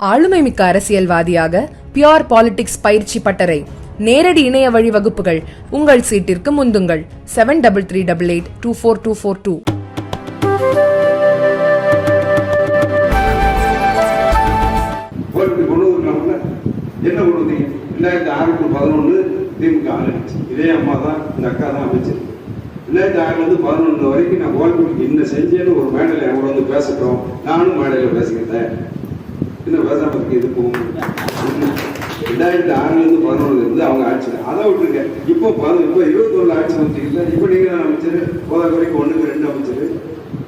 ஆளுமைமிக்க அரசியல்வாதியாக pure politics பயிற்சி பட்டறை. நேரடி இணைய வழி வகுப்புகள். உங்கள் சீட்டிற்கு முந்துங்கள். Seven double three double eight two four two four two என்ன கொண்டு ரெண்டாயிரத்தி ஆறு டு பதினொன்று திமுக ஆளுச்சு இதே அம்மா தான் இந்த அக்கா தான் அமைச்சர். ரெண்டாயிரத்தி பதினொன்று வரைக்கும் நான் என்ன செஞ்சேன்னு ஒரு மேடையில் அவங்க வந்து பேசட்டும். நானும் மேடையில் பேசிக்கிட்டேன். இன்னும் பேசாம இருக்கு இது போகும்? ரெண்டாயிரத்தி ஆறுலேருந்து பதினொன்றுலேருந்து அவங்க ஆட்சி. அதை விட்டுருங்க. இப்போ பதி இப்போ இருபத்தொன்னு ஆட்சி அமைச்சிக்கல இப்போ நீங்கள் அமைச்சர். போதா குறைக்கு ஒண்ணுக்கு ரெண்டு அமைச்சர்.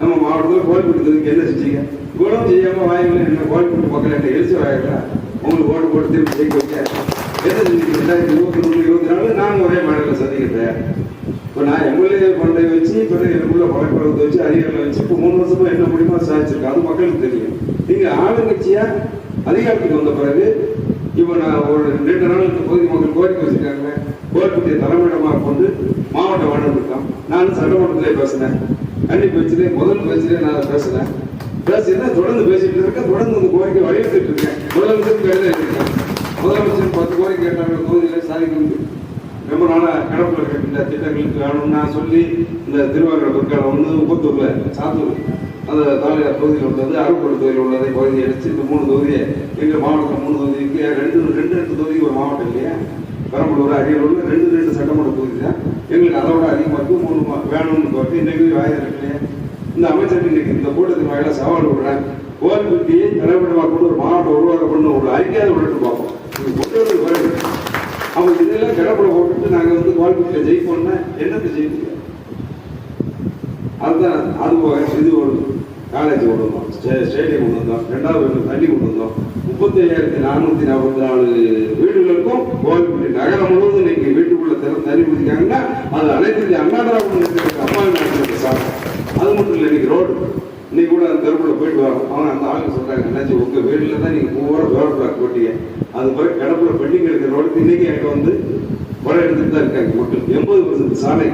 நம்ம மாவட்டத்தில் கோழிப்பிட்டதுக்கு என்ன செஞ்சீங்க? குணம் செய்யாமல் வாய்களை என்ன கோழிப்பிட்டு பக்கம் என்ன எழுச்சி வாயிங்களா? உங்களுக்கு ஓட்டு போட்டு திருப்பி ஜெயிக்க வைக்க. என்ன செஞ்சீங்க? ரெண்டாயிரத்தி இருபத்தி மூணு இருபத்தி நாலு நான் ஒரே மாநில சந்திக்கிட்டேன் இப்போ நான் எம்எல்ஏ பண்டை வச்சு இப்போ எனக்குள்ள பழக்கத்தை வச்சு அதிகாரிகளை வச்சு இப்போ மூணு வருஷமாக என்ன முடியுமா சாதிச்சிருக்கேன். அது மக்களுக்கு தெரியும். நீங்க ஆளுங்கட்சியா அதிகாரத்துக்கு வந்த பிறகு இப்போ நான் ஒரு ரெண்டு நாள் இந்த பகுதி மக்கள் கோரிக்கை வச்சிருக்காங்க. கோரிக்கையை தலைமையிடமாக கொண்டு மாவட்ட வளர்ந்துருக்கோம் நான் சட்டமன்றத்திலே பேசினேன். கண்டி பேச்சிலே முதல் பேச்சிலே நான் பேசினேன். பேசினா தொடர்ந்து பேசிட்டு இருக்கேன். தொடர்ந்து அந்த கோரிக்கை வலியுறுத்திட்டு இருக்கேன். முதலமைச்சர் கையில் இருக்கேன் முதலமைச்சர் பத்து கோரிக்கை கேட்டாங்க. தொகுதியில் சாதிக்க ரொம்ப நாளா கிடப்புல இருக்கின்ற திட்டங்களுக்கு நான் சொல்லி இந்த திருவாரூர் பொற்காலம் ஒன்று முப்பத்தூர்ல சாத்தூர் அந்த தாலுகா தொகுதியில் உள்ளது அருப்பூர் தொகுதியில் உள்ளதை பகுதியை அடித்து இந்த மூணு தொகுதியை எங்கள் மாவட்டத்தில் மூணு தொகுதிக்கு ரெண்டு ரெண்டு ரெண்டு தொகுதிக்கு ஒரு மாவட்டம் இல்லையா? பெரம்பலூர் அரியலூர் ரெண்டு ரெண்டு சட்டமன்ற தொகுதி தான். எங்களுக்கு அதை விட அதிகமாக இருக்கு மூணு மா- வேணும்னு பார்த்து இன்றைக்கு ஆயுதம் இருக்கு இந்த அமைச்சர் இன்னைக்கு இந்த கூட்டத்தின் வாயில சவால் விடுறேன் கோல்பட்டியை தலைமையிடமாக கொண்டு ஒரு மாவட்டம் உருவாக்க பண்ண ஒரு அறிக்கையாக விட்டுட்டு பார்ப்போம் அவங்க இதெல்லாம் கிடப்புல போட்டுட்டு நாங்கள் வந்து கோல்பட்டியில ஜெயிப்போம்னா என்னத்தை ஜெயிப்பீங்க? அதுதான் அது போக இது ஒரு காலேஜ் கொண்டு வந்தோம். ஸ்டே- ஸ்டேடியம் கொண்டு வந்தோம். ரெண்டாவது வீடு தண்ணி கொண்டு வந்தோம். முப்பத்தி ஐயாயிரத்தி நானூற்றி நாற்பத்தி நாலு வீடுகளுக்கும் கோவில்பட்டி நகரம் முழுவதும் நீங்கள் வீட்டுக்குள்ள திறந்து தண்ணி குடிக்காங்கன்னா அது அனைத்து அண்ணா திராவிட அம்மா நாட்டு சார் அது மட்டும் இல்லை இன்னைக்கு ரோடு இன்னைக்கு கூட அந்த தெருவில் போயிட்டு வரோம். அவங்க அந்த ஆளுங்க சொல்கிறாங்க என்னாச்சு உங்கள் வீட்டில் தான் நீங்கள் பூரா வேறு பிளாக் போட்டீங்க. அது போய் கிடப்புல பெண்டிங் எடுக்கிற ரோடு இன்றைக்கி எனக்கு வந்து படம் எடுத்துகிட்டு தான் இருக்காங்க. மக்கள் எண்பது பர்சன்ட் சாலை.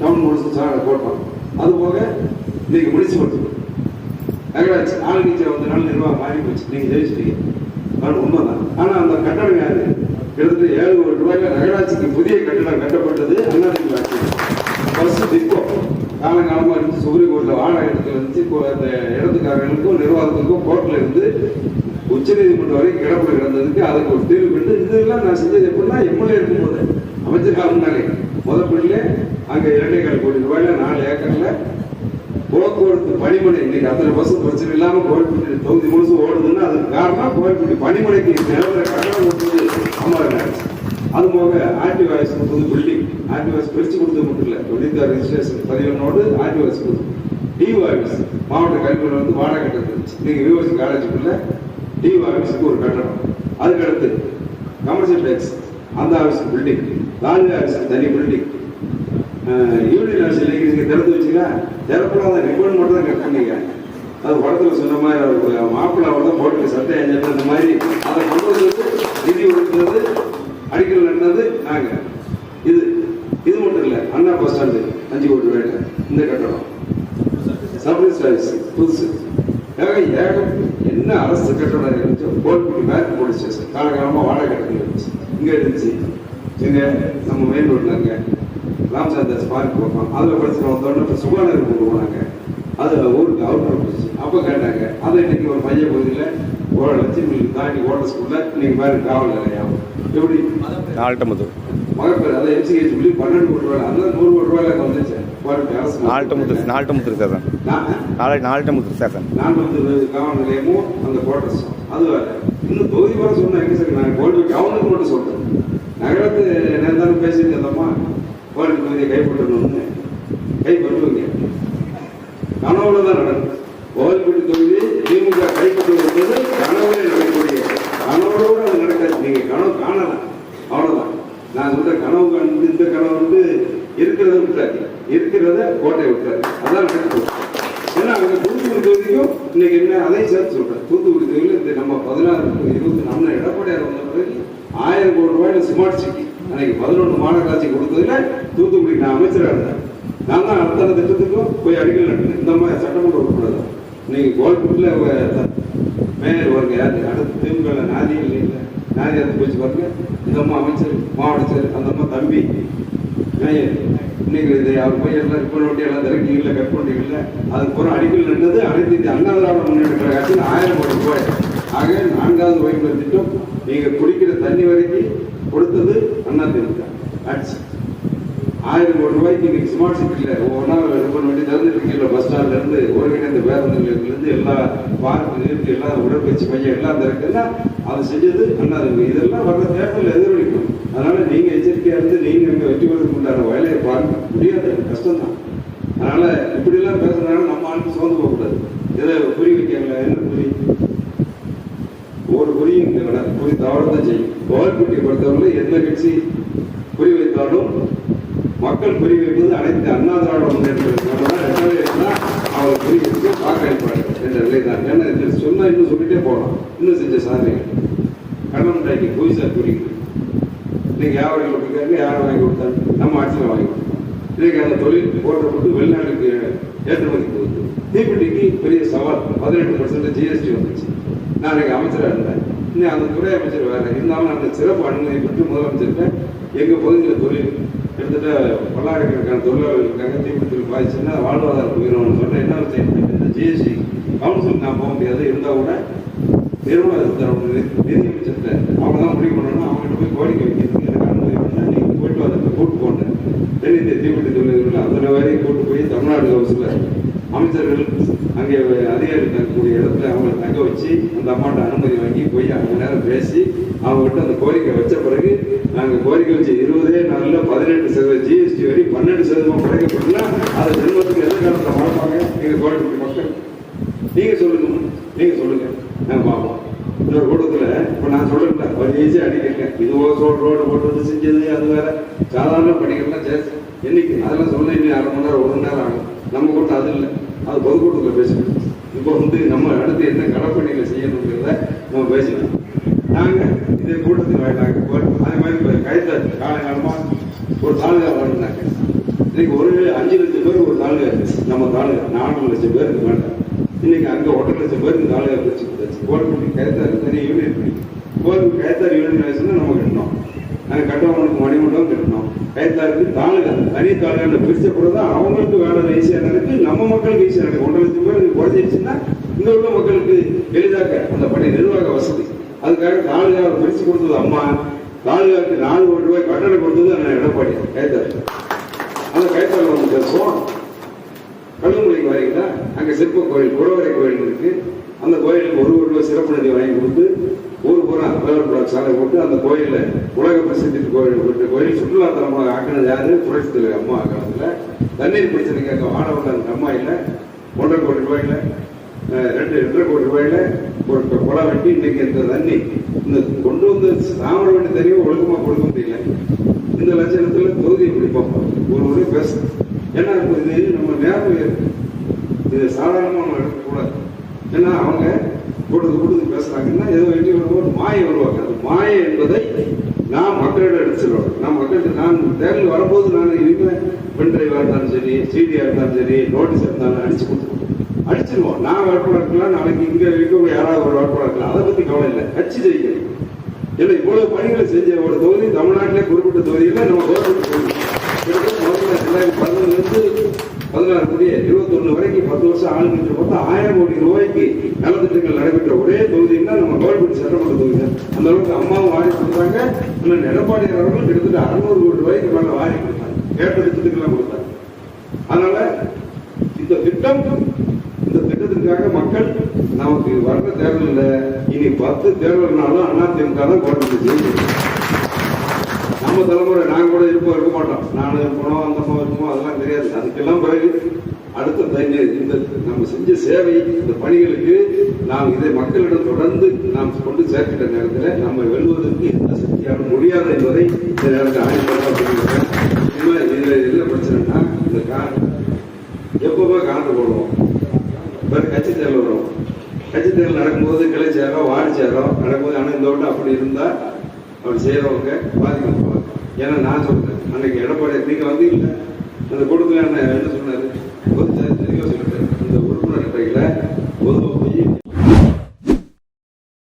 டவுன் முடிச்சு சாலை போட்டோம். அது போக இன்னைக்கு முனிசிபல் நகராட்சி ஆளுங்கட்சியில் வந்து நல்ல நிர்வாகம் மாறி போச்சு. நீங்க ஜெயிச்சிட்டீங்க அது உண்மைதான். ஆனா அந்த கட்டணம் யாரு? கிட்டத்தட்ட ஏழு கோடி ரூபாய்க்கு நகராட்சிக்கு புதிய கட்டணம் கட்டப்பட்டது அண்ணாதிமுக ஆட்சி. பஸ் டிப்போ காலங்காலமா இருந்து சுப்ரீம் கோர்ட்ல இடத்துல இருந்துச்சு இப்போ அந்த இடத்துக்காரங்களுக்கும் நிர்வாகத்துக்கும் கோர்ட்ல இருந்து உச்ச நீதிமன்றம் வரைக்கும் கிடப்பில் கிடந்ததுக்கு அதுக்கு ஒரு தீர்வு கண்டு இதெல்லாம் நான் செஞ்சது எப்படின்னா எம்எல்ஏ இருக்கும்போது அமைச்சர் முன்னாலே முதல் பிள்ளைல அங்க இரண்டே கால் கோடி ரூபாயில நாலு ஏக்கர்ல போக்குவரத்து பணிமனை இன்னைக்கு அத்தனை பஸ் பிரச்சனை இல்லாம கோவில்பட்டி தொகுதி முழுசும் ஓடுதுன்னா அதுக்கு காரணம் கோவில்பட்டி பணிமனைக்கு நிலவர கட்டணம் கொடுத்தது அம்மா அது போக ஆர்டி வாய்ஸ் பில்டிங் ஆர்டி வாய்ஸ் பிரிச்சு கொடுத்தது மட்டும் இல்லை. தொழிற்சாலை ரிஜிஸ்ட்ரேஷன் பதிவனோடு ஆர்டி வாய்ஸ் புது டிஓ ஆஃபீஸ் மாவட்ட கல்வியில் வந்து வாடகை கட்டணம் நீங்க விஓசி காலேஜுக்குள்ள டிஓ ஆஃபீஸுக்கு ஒரு கட்டணம். அதுக்கு அடுத்து கமர்ஷியல் டேக்ஸ் அந்த ஆஃபீஸ் பில்டிங் லாட்ஜ் ஆஃபீஸ் தனி பில்டிங் யூனியன் அரசு இன்னைக்கு நீங்க திறந்து வச்சீங்களா திறப்படாத ரிப்பன் மட்டும் தான் கட் பண்ணீங்க அது படத்துல சொன்ன மாதிரி அவருக்கு மாப்பிள்ளை அவர் போட்டு சட்டை அஞ்சல் அந்த மாதிரி அதை கொண்டு வந்து நிதி ஒடுக்குறது அடிக்கல் நடந்தது நாங்க. இது இது மட்டும் இல்லை அண்ணா பஸ் ஸ்டாண்டு அஞ்சு கோடி ரூபாயில இந்த கட்டடம். சர்வீஸ் ஆஃபீஸ் புதுசு. ஏக ஏகம் என்ன அரசு கட்டடம் இருந்துச்சோ கோல்பட்டி மேற்கு போலீஸ் ஸ்டேஷன். காலகாலமாக வாடகை கட்டணம் இருந்துச்சு. இங்கே இருந்துச்சு. எங்கே நம்ம மெயின் ரோட்ல அங்கே. ராமச்சந்திரஸ் பார்க் போகிறோம் அதில் படிச்சு வந்தோடனே இப்போ சுகாதாரம் கொண்டு போனாங்க. அது ஊருக்கு அவுட் போச்சு அப்போ கேட்டாங்க அதை இன்னைக்கு ஒரு மைய பகுதியில் ஒரு லட்சம் தாண்டி ஓட்ட ஸ்கூலில் இன்னைக்கு பாரு காவல் நிலையம். எப்படி? ஆல்டமுத்தூர் மகப்பேர் அதை எம்சிஹெச் சொல்லி பன்னெண்டு கோடி ரூபாய். அந்த நூறு கோடி ரூபாயில வந்துச்சு. நால்டமுத்தூர் நால்டமுத்தூர் சேசன் நாளை நால்டமுத்தூர் சேசன் நானூத்தி காவல் நிலையமும் அந்த குவார்டர்ஸும் அது வேற. இன்னும் தொகுதி வர சொன்னா எங்க சார்? நான் கோல்டு அவனுக்கு மட்டும் சொல்றேன். நகரத்து நேரம் பேசிட்டு இருந்தோமா? கோல்டு தொகுதியை கைப்பற்றணும்னு கைப்பற்றுவீங்க. கனவுல தான் நடக்கும். கோயில்பட்டி தொகுதி திமுக கைப்பற்றுவது கனவுல நடக்கக்கூடிய கனவோட அது நடக்காது. நீங்க கனவு காணலாம். அவ்வளவுதான். நான் சொல்ற கனவு கண்டு இந்த கனவு வந்து இருக்கிறத விட்டாரு இருக்கிறத கோட்டை விட்டாரு அதான் நடக்கும் ஏன்னா அங்க தூத்துக்குடி தொகுதிக்கும் இன்னைக்கு என்ன அதையும் சேர்த்து சொல்றேன். தூத்துக்குடி தொகுதியில் இந்த நம்ம பதினாறு இருபத்தி நம்ம எடப்பாடியார் வந்த பிறகு ஆயிரம் கோடி ரூபாயில ஸ்மார்ட் சிட்டி அன்னைக்கு பதினொன்று மாநகராட்சி கொடுத்ததுல தூத்துக்குடி நான் அமைச்சராக இருந்தேன். நான் தான் அத்தனை திட்டத்துக்கும் போய் அடிக்கல் நட்டினேன். இந்த மாதிரி சட்டமன்ற உறுப்பினர். இன்னைக்கு கோல்பூட்டில் மேயர் வருங்க. யாரு அடுத்து திமுக நாதி இல்லை நாதி அது போச்சு பாருங்க. இந்த அம்மா அமைச்சர் மாவட்ட செயலர் அந்த அம்மா தம்பி மேயர். இன்னைக்கு இது அவர் போய் எல்லாம் இப்போ ஒட்டி எல்லாம் திறக்கீங்கல்ல கட் பண்ணிக்கல அதுக்கு பூரா அடிக்கல் நின்றது அனைத்து இந்த அண்ணா திராவிட முன்னேற்ற கட்சியில் ஆயிரம் கோடி ரூபாய். ஆக நான்காவது வைப்பு திட்டம். நீங்கள் குடிக்கிற தண்ணி வரைக்கும் கொடுத்தது அண்ணா திமுக. ஆட்சி ஆயிரம் கோடி ரூபாய்க்கு நீங்கள் ஸ்மார்ட் சிட்டியில் ஒவ்வொன்றா ரிப்பன் வண்டி திறந்துட்டு கீழே பஸ் ஸ்டாண்ட்லேருந்து ஒருங்கிணைந்த பேருந்து நிலையத்திலிருந்து எல்லா பார்க்கு இருக்கு எல்லா உடற்பயிற்சி மையம் எல்லாம் திறக்குன்னா அதை செஞ்சது நல்லா திமுக இதெல்லாம் வர்ற தேர்தல் எதிரொலிக்கும். அதனால நீங்கள் எச்சரிக்கையாக இருந்து நீங்கள் இங்கே வெற்றி பெறதுக்கு உண்டான வேலையை பார்க்க முடியாது கஷ்டம் தான் அதனால இப்படிலாம் பேசுறதுனால நம்ம ஆளுக்கு சோர்ந்து போகக்கூடாது இதை புரிய வைக்கல என்ன புரி? ஒரு புரியும் இங்க விட தவறு தான் செய்யும். கோவில்பட்டியை பொறுத்தவரை எந்த கட்சி புரி வைத்தாலும் மக்கள் குறி வைப்பது அனைத்து அண்ணா திராவிட முன்னேற்ற அவர் குறி வைத்து வாக்களிப்பார்கள் என்ற நிலை தான் ஏன்னா சொன்னால் இன்னும் சொல்லிட்டே போகலாம். இன்னும் செஞ்ச சாதனைகள் கடன் போய் சார் குறி இன்னைக்கு வியாபாரிகள் கொடுக்காங்க யார் வாங்கி கொடுத்தாங்க? நம்ம ஆட்சியில் வாங்கி கொடுத்தோம். இன்னைக்கு அந்த தொழில் போட்டு வெளிநாட்டுக்கு ஏற்றுமதி போகுது தீப்பெட்டிக்கு பெரிய சவால். பதினெட்டு பர்சன்ட் ஜிஎஸ்டி வந்துச்சு. நான் இன்னைக்கு அமைச்சராக இருந்தேன். இன்னும் அந்த துறை அமைச்சர் வேறு. இருந்தாலும் அந்த சிறப்பு அனுமதி பெற்று முதலமைச்சர்கிட்ட எங்கள் பகுதியில் தொழில் கிட்டத்தட்ட பல்லாயிரக்கணக்கான தொழிலாளர்கள் இருக்காங்க தீப்பெட்டியில் பாதிச்சுன்னா வாழ்வாதாரம் போயிடும்னு சொல்லிட்டு என்ன செய்யணும் இந்த ஜிஎஸ்டி கவுன்சில் நான் போக முடியாது. இருந்தால் கூட நிர்வாகத்தில் நிதி அமைச்சர்கிட்ட அவங்க தான் முடிவு பண்ணணும் அவங்ககிட்ட போய் கோரிக்கை வைக்கிறதுக்கு எனக்கு அனுமதி பண்ணால் நீங்கள் போயிட்டு வந்து கூட்டு போங்க. தென்னிந்திய தீப்பெட்டி தொழில்கள் அத்தனை வரையும் கூட்டு போய் தமிழ்நாடு ஹவுஸில் அமைச்சர்கள் அங்கே அதிகாரி இருக்கக்கூடிய இடத்துல அவங்களை தங்க வச்சு அந்த அம்மாட்ட அனுமதி வாங்கி போய் அவங்க நேரம் பேசி அவங்ககிட்ட அந்த கோரிக்கை வச்ச பிறகு நாங்கள் கோரிக்கை வச்சு இருபதே நாளில் பதினெட்டு சதவீதம் ஜிஎஸ்டி வரி பன்னெண்டு சதவீதம் குறைக்கப்பட்டுனா அதை ஜென்மத்துக்கு எந்த காலத்தில் மறப்பாங்க? எங்கள் கோரிக்கை மக்கள். நீங்கள் சொல்லுங்க நீங்கள் சொல்லுங்க. நாங்கள் பார்ப்போம். இன்னொரு கூட்டத்தில் இப்போ நான் சொல்றேன் ஒரு ஈஸியா அடிக்கிறேன் இது ரோடு ரோடு போட்டு செஞ்சது அது வேற. சாதாரண பணிகள்லாம் ஜெயஸ் என்னைக்கு? அதெல்லாம் சொல்ல இன்னும் அரை மணி நேரம் ஒரு மணி நேரம் ஆகும். நம்ம கூட்டம் அது இல்லை. அது பொதுக்கூட்டத்தில் பேசணும் இப்போ வந்து நம்ம அடுத்து என்ன கடப்பணிகளை செய்யணுங்கிறத நம்ம பேசணும் நாங்க இதே கூட்டத்தின் வாயிலாக ஒரு- அதே மாதிரி இப்ப கைத்த காலங்காலமா ஒரு தாலுகா வாழ்ந்தாங்க இன்னைக்கு ஒரு அஞ்சு லட்சம் பேர் ஒரு தாலுகா நம்ம தாலுகா நாலு லட்சம் பேருக்கு வேண்டாம் இன்னைக்கு அங்க ஒன்றரை லட்சம் பேருக்கு தாலுகா பிரிச்சு கொடுத்தாச்சு கோல்பட்டி கைத்தாறு தனி யூனியன் பண்ணி கோல்பட்டி கைத்தாறு யூனியன் நம்ம கட்டணும் நாங்க கட்டவங்களுக்கு மணிமண்டபம் கட்டணும் கைத்தாருக்கு தாலுகா. தனி தாலுகா பிரிச்ச தான் அவங்களுக்கு வேலை ஈஸியா நடக்கு. நம்ம மக்களுக்கு ஈஸியா நடக்கும் ஒன்றரை லட்சம் பேர் குறைஞ்சிருச்சுன்னா இங்க உள்ள மக்களுக்கு எளிதாக அந்த பணி நிர்வாக வசதி. அதுக்காக தாலுகாவை பிரிச்சு கொடுத்தது அம்மா. தாலுகாவுக்கு நாலு கோடி ரூபாய் கட்டணம் கொடுத்தது அண்ணன் எடப்பாடி. கைத்தார் அந்த கைத்தாறு வந்து பேசுவோம் கல்லுமலைக்கு வரீங்களா? அங்க சிற்ப கோயில் குடவரை கோயில் இருக்கு. அந்த கோயிலுக்கு ஒரு கோடி ரூபாய் சிறப்பு நிதி வாங்கி கொடுத்து ஊர் பூரா வேலூர் சாலை போட்டு அந்த கோயிலில் உலக பிரசித்தி கோயில் போட்டு கோயில் சுற்றுலா தலமாக ஆக்கினது யாரு? புரட்சி தலைவர் அம்மா காலத்தில். தண்ணீர் பிரச்சனைக்கு அங்கே வாழவங்க அந்த அம்மா இல்லை. ஒன்றரை கோடி ரூபாயில ரெண்டு ரெண்டரை கோடி ரூபாயில ஒரு கொ- குளம் வெட்டி இன்னைக்கு இந்த தண்ணி இந்த கொண்டு வந்து சாமர வண்டி தண்ணியை ஒழுக்கமா கொடுக்க முடியல. இந்த லட்சணத்துல தொகுதியை பார்ப்போம். ஒரு முறை பேச ஏன்னா இது நம்ம நேரம் இது சாதாரணமா நம்ம எடுக்கக்கூடாது ஏன்னா அவங்க கொடுத்து கொடுத்து பேசுறாங்கன்னா ஏதோ வெற்றி வருவோம் ஒரு மாயை வருவாங்க அந்த மாயை என்பதை நான் மக்களிடம் எடுத்துருவோம் நான் மக்கள்கிட்ட நான் தேர்தல் வரும்போது நான் இனிமே பென் டிரைவாக இருந்தாலும் சரி சீடியாக இருந்தாலும் சரி நோட்டீஸ் இருந்தாலும் அடிச்சு கொடுத்துருவோம். வச்சிருவோம் நான் வேட்பாளர் இருக்கலாம் நாளைக்கு இங்க இருக்க யாராவது ஒரு வேட்பாளர் இருக்கலாம் அதை பத்தி கவலை இல்லை. கட்சி ஜெயிக்கணும் ஏன்னா இவ்வளவு பணிகளை செஞ்ச ஒரு தொகுதி தமிழ்நாட்டிலே குறிப்பிட்ட தொகுதியில நம்ம கவர்மெண்ட் தொகுதி கிட்டத்தட்ட முதல்ல ரெண்டாயிரத்தி பதினாறு வரைக்கும் பத்து வருஷம் ஆளுங்கிட்ட பார்த்தா ஆயிரம் கோடி ரூபாய்க்கு நலத்திட்டங்கள் நடைபெற்ற ஒரே தொகுதின்னா நம்ம கவர்மெண்ட் சட்டமன்ற தொகுதி. தான். அந்த அளவுக்கு அம்மாவும் வாரி கொடுத்தாங்க. இன்னும் எடப்பாடியார் அவர்கள் கிட்டத்தட்ட அறுநூறு கோடி ரூபாய்க்கு மேல வாரி கொடுத்தாங்க. கேட்ட திட்டத்துக்கெல்லாம் கொடுத்தாங்க அதனால இந்த திட்டம் இந்த திட்டத்திற்காக மக்கள் நமக்கு வர்ற தேர்தலில் இன்னைக்கு பத்து தேர்தல்னாலும் அதிமுக தான் கவர்மெண்ட் ஜெயிக்கும். நம்ம தலைமுறை நாங்க கூட இருப்போம் இருக்க மாட்டோம். நானும் இருப்போம் அந்த அம்மா இருப்போம் அதெல்லாம் தெரியாது அதுக்கெல்லாம் பிறகு அடுத்த தைரிய இந்த நம்ம செஞ்ச சேவை இந்த பணிகளுக்கு நாம் இதை மக்களிடம் தொடர்ந்து நாம் கொண்டு சேர்க்கிற நேரத்தில் நம்ம வெல்வதற்கு எந்த சக்தியாக முடியாது என்பதை இந்த நேரத்தில் ஆய்வு இதில் என்ன பிரச்சனைனா இந்த கா எப்பவுமே காந்து போடுவோம். வேற கட்சி தேர்தல் வரும் கட்சி தேர்தல் நடக்கும்போது கிளை சேரும் வார்டு சேரும். நடக்கும்போது ஆனால் இந்த வட்டம் அப்படி இருந்தால் அப்படி செய்கிறவங்க பாதிக்கப்படுவாங்க ஏன்னா நான் சொல்கிறேன் அன்னைக்கு எடப்பாடி நீங்கள் வந்து இல்லை. அந்த கூட்டத்துல என்ன என்ன சொன்னார் பொது இந்த உறுப்பினர் அட்டைகளை பொதுவாக போய்